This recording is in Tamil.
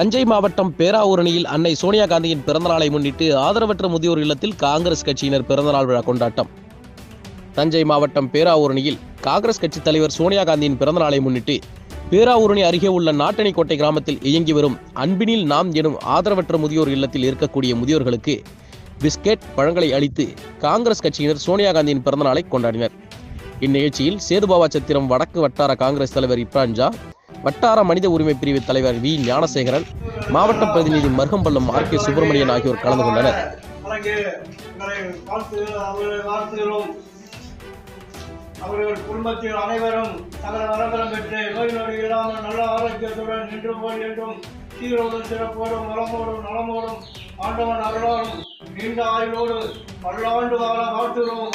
தஞ்சை மாவட்டம் பேராவூரணியில் அன்னை சோனியா காந்தியின் பிறந்தநாளை முன்னிட்டு ஆதரவற்ற முதியோர் இல்லத்தில் காங்கிரஸ் கட்சியினர் பிறந்தநாள் விழா கொண்டாட்டம். தஞ்சை மாவட்டம் பேராவூரணியில் காங்கிரஸ் கட்சித் தலைவர் சோனியா காந்தியின் பிறந்தநாளை முன்னிட்டு பேராவூரணி அருகே உள்ள நாட்டணிக்கோட்டை கிராமத்தில் இயங்கி வரும் அன்பினில் நாம் எனும் ஆதரவற்ற முதியோர் இல்லத்தில் இருக்கக்கூடிய முதியோர்களுக்கு பிஸ்கெட் பழங்களை அளித்து காங்கிரஸ் கட்சியினர் சோனியா காந்தியின் பிறந்தநாளை கொண்டாடினர். இந்நிகழ்ச்சியில் சேதுபாவா சத்திரம் வடக்கு வட்டார காங்கிரஸ் தலைவர் இப்ரான்ஜா வட்டார மனித உரிமை பிரிவு தலைவர் வி. ஞானசேகரன் மாவட்ட பிரதிநிதி மருகம்பள்ளம் ஆர். கே. சுப்பிரமணியன் ஆகியோர் கலந்து கொண்டனர். அவர்கள் குடும்பத்தில் அனைவரும் சகல வரங்களும் பெற்று நோய் நொடி இல்லாமல் நல்ல ஆரோக்கியத்துடன் நின்று போய் என்றும் சீரோடும் சிறப்போடும் வளமோடும் நலமோடும் ஆண்டவன் அருளாலும் நீண்ட ஆயுளோடு பல்லாண்டு வாழ வாழ்த்துகிறோம்.